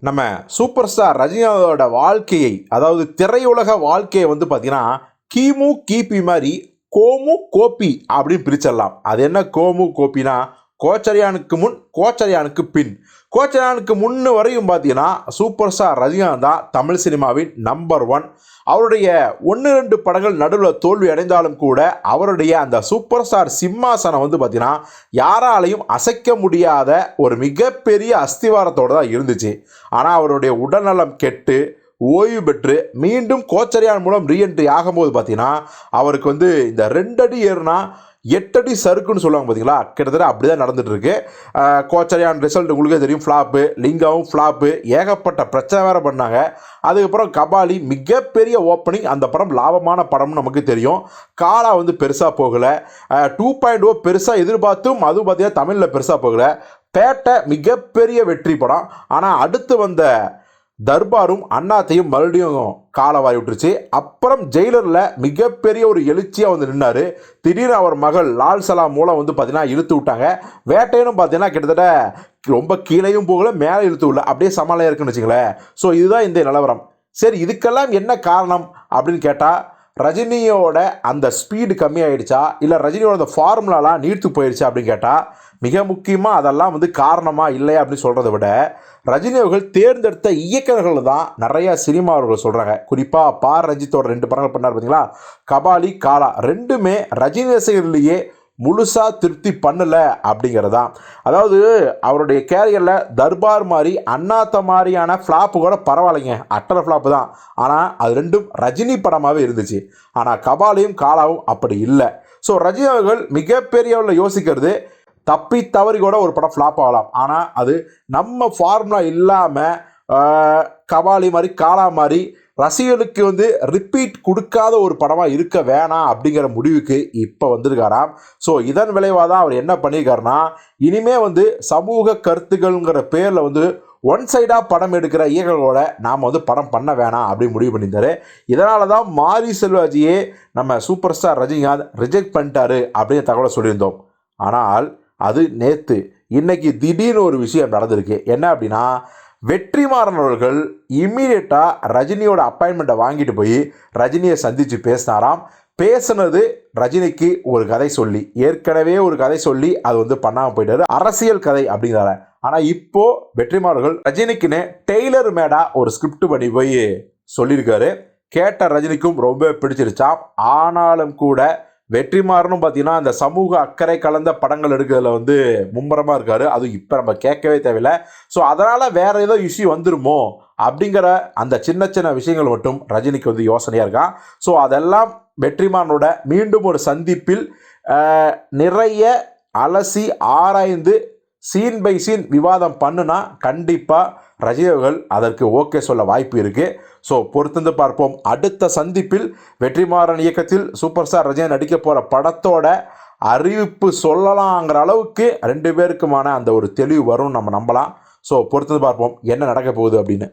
நம்ம super star ரஜினியோட வாழ்க்கையை அதாவது திரையுலக வாழ்க்கையை வந்து பார்த்தீங்கன்னா கிமு கிபி மாதிரி கோமு கோபி அப்படின்னு பிரிச்சிடலாம். அது என்ன கோமு கோப்பினா கோச்சரியானுக்கு முன் கோச்சரியானுக்கு பின். கோச்சரியானுக்கு முன்னு வரையும் பார்த்தீங்கன்னா சூப்பர் ஸ்டார் ரஜினிகாந்த் தான் தமிழ் சினிமாவின் நம்பர் ஒன் அவருடைய ஒன்று ரெண்டு படங்கள் நடுவில் தோல்வி அடைந்தாலும் கூட அவருடைய அந்த சூப்பர் ஸ்டார் சிம்மாசனம் வந்து பார்த்தீங்கன்னா யாராலையும் அசைக்க முடியாத ஒரு மிகப்பெரிய அஸ்திவாரத்தோடு தான் இருந்துச்சு. ஆனால் அவருடைய உடல்நலம் கெட்டு ஓய்வு பெற்று மீண்டும் கோச்சரியான் மூலம் ரீஎன்ட்ரி ஆகும்போது பார்த்தீங்கன்னா அவருக்கு வந்து இந்த ரெண்டடி ஏறுனா எட்டடி சறுக்குன்னு சொல்லுவாங்க பார்த்தீங்களா கிட்டத்தட்ட அப்படி தான் நடந்துகிட்ருக்கு கோச்சரியான் ரிசல்ட் உங்களுக்கே தெரியும். ஃப்ளாப்பு லிங்காவும் ஃப்ளாப்பு ஏகப்பட்ட பிரச்சனை வேற பண்ணாங்க. அதுக்கப்புறம் கபாலி மிகப்பெரிய ஓப்பனிங் அந்த படம் லாபமான படம்னு நமக்கு தெரியும். காலா வந்து பெருசாக போகலை. டூ பாயிண்ட் ஓ oh பெருசாக எதிர்பார்த்தும் அதுவும் பார்த்தீங்கன்னா தமிழில் பெருசாக போகலை. பேட்டை மிகப்பெரிய வெற்றி படம். ஆனால் அடுத்து வந்த தர்பாரும் அண்ணாத்தையும் மறுபடியும் காலவாரி விட்டுருச்சு. அப்புறம் ஜெயிலரில் மிகப்பெரிய ஒரு எழுச்சியாக வந்து நின்னார். திடீர்னு அவர் மகள் லால் சலாம் மூலம் வந்து பார்த்தீங்கன்னா இழுத்து விட்டாங்க. வேட்டையனும் பார்த்தீங்கன்னா கிட்டத்தட்ட ரொம்ப கீழேயும் போகல மேலே இழுத்து விடல. அப்படியே சமாளியாக இருக்குன்னு வச்சுங்களேன் ஸோ இதுதான் இந்த நிலவரம். சரி இதுக்கெல்லாம் என்ன காரணம் அப்படின்னு கேட்டால் ரஜினியோட அந்த ஸ்பீடு கம்மியாயிடுச்சா? இல்லை ரஜினியோட அந்த ஃபார்முலாலாம் நீர்த்து போயிடுச்சா அப்படின்னு கேட்டால் மிக முக்கியமாக அதெல்லாம் வந்து காரணமாக இல்லையா அப்படின்னு சொல்கிறத விட ரஜினி அவர்கள் தேர்ந்தெடுத்த இயக்குநர்கள் தான் நிறையா சினிமா அவர்கள் சொல்கிறாங்க குறிப்பாக பா. ரஞ்சித்தோட ரெண்டு படங்கள் பண்ணார் பார்த்தீங்களா கபாலி காலா ரெண்டுமே ரஜினி ரசிகர்லேயே முழுசாக திருப்தி பண்ணலை அப்படிங்கிறதான் அதாவது அவருடைய கேரியரில் தர்பார் மாதிரி அண்ணாத்த மாதிரியான ஃப்ளாப்பு கூட பரவாயில்லைங்க. அட்டர் ஃப்ளாப்பு தான். ஆனால் அது ரெண்டும் ரஜினி படமாகவே இருந்துச்சு. ஆனால் கபாலையும் காலாவும் அப்படி இல்லை. ஸோ ரஜினி அவர்கள் மிகப்பெரிய அளவில் யோசிக்கிறது தப்பி தவறி கூட ஒரு படம் ஃப்ளாப் ஆகலாம். ஆனால் அது நம்ம ஃபார்முலா இல்லாமல் கபாலி மாதிரி காலா மாதிரி ரசிகர்களுக்கு வந்து ரிப்பீட் கொடுக்காத ஒரு படமாக இருக்க வேணாம் அப்படிங்கிற முடிவுக்கு இப்போ வந்திருக்காராம். ஸோ இதன் விளைவாக தான் அவர் என்ன பண்ணியிருக்காருன்னா இனிமே வந்து சமூக கருத்துக்கள்ங்கிற பேரில் வந்து ஒன் சைடாக படம் எடுக்கிற இயக்கங்களோட நாம் வந்து படம் பண்ண வேணாம் அப்படின்னு முடிவு பண்ணியிருந்தாரு. இதனால தான் மாரி செல்வாஜியே நம்ம சூப்பர் ஸ்டார் ரஜினிகாந்த் ரிஜெக்ட் பண்ணிட்டாரு அப்படின்னு தகவலை சொல்லியிருந்தோம். ஆனால் அது நேற்று இன்றைக்கி திடீர்னு ஒரு விஷயம் நடந்திருக்கு. என்ன அப்படின்னா வெற்றிமாறன் அவர்கள் இம்மீடியட்டாக ரஜினியோட அப்பாயின்மெண்ட்டை வாங்கிட்டு போய் ரஜினியை சந்தித்து பேசினாராம். பேசுனது ரஜினிக்கு ஒரு கதை சொல்லி ஏற்கனவே ஒரு கதை சொல்லி அது வந்து பண்ணாமல் போயிட்டாரு. அரசியல் கதை அப்படிங்கிறார. ஆனால் இப்போ வெற்றிமாறர்கள் ரஜினிக்குன்னு டெய்லர் மேடா ஒரு ஸ்கிரிப்ட் பண்ணி போய் சொல்லியிருக்காரு. கேட்ட ரஜினிக்கும் ரொம்ப பிடிச்சிருச்சாம். ஆனாலும் கூட வெற்றிமாறனும் பார்த்தீங்கன்னா அந்த சமூக அக்கறை கலந்த படங்கள் எடுக்கிறதுல வந்து மும்முரமாக இருக்காரு. அது இப்போ நம்ம கேட்கவே தேவையில்லை. ஸோ அதனால் வேறு ஏதோ இஷ்யூ வந்துருமோ அப்படிங்கிற அந்த சின்ன சின்ன விஷயங்கள் மட்டும் ரஜினிக்கு வந்து யோசனையாக இருக்கான். ஸோ அதெல்லாம் வெற்றிமாறனோட மீண்டும் ஒரு சந்திப்பில் நிறைய அலசி ஆராய்ந்து சீன் பை சீன் விவாதம் பண்ணுனா கண்டிப்பாக ரஜினிகள் அதற்கு ஓகே சொல்ல வாய்ப்பு இருக்குது ஸோ பொறுத்திருந்து பார்ப்போம். அடுத்த சந்திப்பில் வெற்றிமாறன் இயக்கத்தில் சூப்பர் ஸ்டார் ரஜினி நடிக்க போகிற படத்தோட அறிவிப்பு சொல்லலாங்கிற அளவுக்கு ரெண்டு பேருக்குமான அந்த ஒரு தெளிவு வரும் நம்ம நம்பலாம். ஸோ பொறுத்திருந்து பார்ப்போம். என்ன நடக்க போகுது அப்படின்னு.